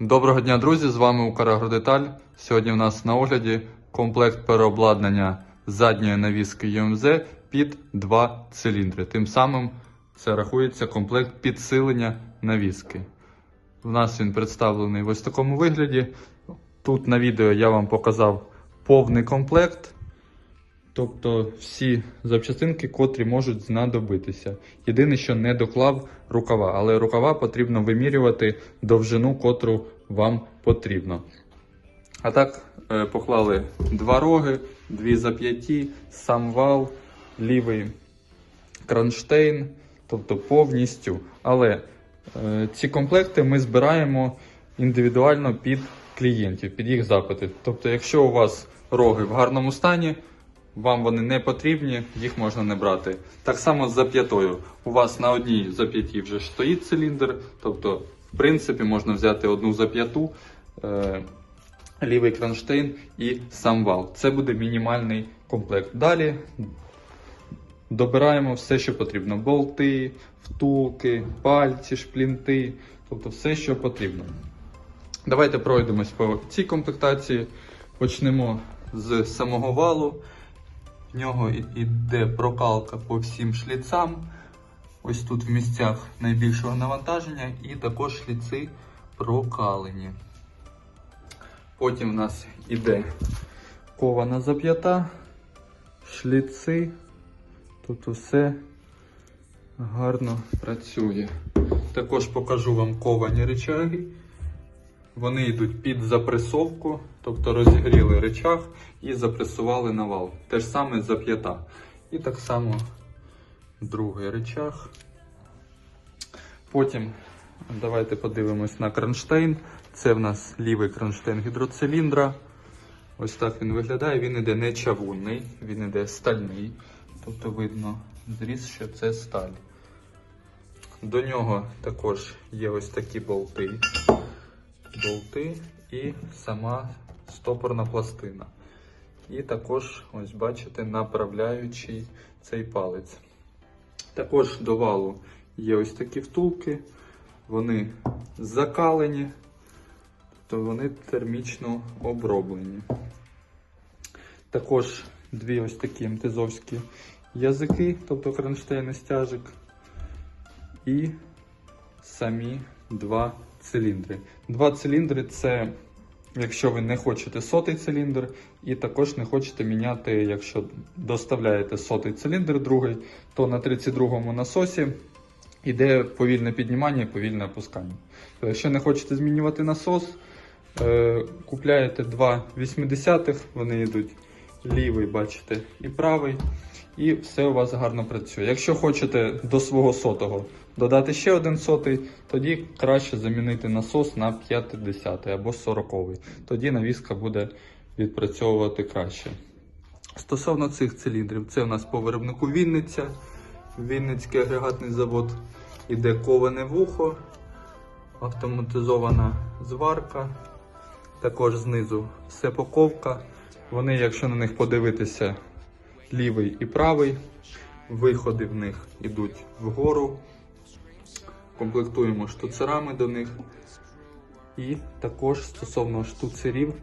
Доброго дня, друзі! З вами Украгродеталь. Сьогодні у нас на огляді комплект переобладнання задньої навіски UMZ під два циліндри. Тим самим це рахується комплект підсилення навіски. У нас він представлений в ось такому вигляді. Тут на відео я вам показав повний комплект. Тобто всі запчастинки, котрі можуть знадобитися. Єдине, що не доклав рукава, але рукава потрібно вимірювати довжину, котру вам потрібно. А так, е, поклали два роги, дві зап'яті, сам вал, лівий кронштейн, тобто повністю. Але е, ці комплекти ми збираємо індивідуально під клієнтів, під їх запити. Тобто, якщо у вас роги в гарному стані, вам вони не потрібні, їх можна не брати. Так само з зап'ятою. У вас на одній зап'яті вже стоїть циліндр, тобто, в принципі, можна взяти одну зап'яту, е, лівий кронштейн і сам вал. Це буде мінімальний комплект. Далі добираємо все, що потрібно: болти, втулки, пальці, шплінти, тобто все, що потрібно. Давайте пройдемось по цій комплектації. Почнемо з самого валу. В нього йде прокалка по всім шліцам. Ось тут в місцях найбільшого навантаження, і також шліци прокалені. Потім в нас іде кована зап'ята, шліци. Тут усе гарно працює. Також покажу вам ковані речаги. Вони йдуть під запресовку, тобто розігріли речах і запресували на вал. Те ж саме зап'ята. І так само другий речах. Потім давайте подивимось на кронштейн. Це в нас лівий кронштейн гідроциліндра. Ось так він виглядає. Він іде не чавунний, він іде стальний. Тобто видно зріз, що це сталь. До нього також є ось такі болти болти і сама стопорна пластина. І також, ось бачите, направляючий цей палець. Також до валу є ось такі втулки, вони закалені, тобто вони термічно оброблені. Також дві ось такі МТЗовські язики, тобто кронштейн і стяжик, і самі два циліндри. Два циліндри це якщо ви не хочете сотий циліндр, і також не хочете міняти, якщо доставляєте сотий циліндр другий, то на 32-му насосі йде повільне піднімання і повільне опускання. То якщо не хочете змінювати насос, е, купляєте два 80-х, вони йдуть лівий, бачите, і правий. І все у вас гарно працює. Якщо хочете до свого сотого додати ще один сотий, тоді краще замінити насос на 50 або 40. Тоді навіска буде відпрацьовувати краще. Стосовно цих циліндрів, це у нас по виробнику Вінниця, Вінницький агрегатний завод, іде коване вухо, автоматизована зварка, також знизу сепоковка. Вони, якщо на них подивитися, лівий і правий. Виходи в них йдуть вгору. Комплектуємо штуцерами до них. І також стосовно штуцерів,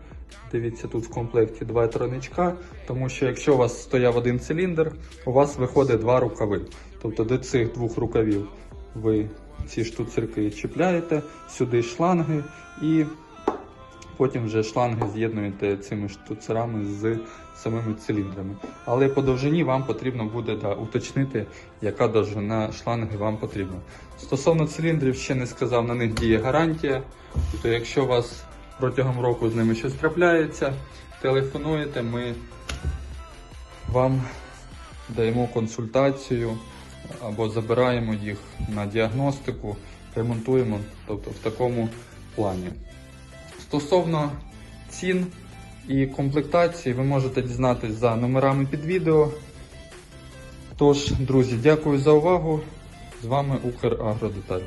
дивіться, тут в комплекті два троничка, тому що якщо у вас стояв один циліндр, у вас виходить два рукави. Тобто до цих двох рукавів ви ці штуцерки чіпляєте, сюди шланги і Потім вже шланги з'єднуєте цими штуцерами з самими циліндрами. Але по довжині вам потрібно буде да, уточнити, яка довжина шланги вам потрібна. Стосовно циліндрів, ще не сказав, на них діє гарантія. Тобто, якщо у вас протягом року з ними щось трапляється, телефонуєте, ми вам даємо консультацію або забираємо їх на діагностику, ремонтуємо, тобто в такому плані. Стосовно цін і комплектації, ви можете дізнатись за номерами під відео. Тож, друзі, дякую за увагу. З вами Украгродеталь.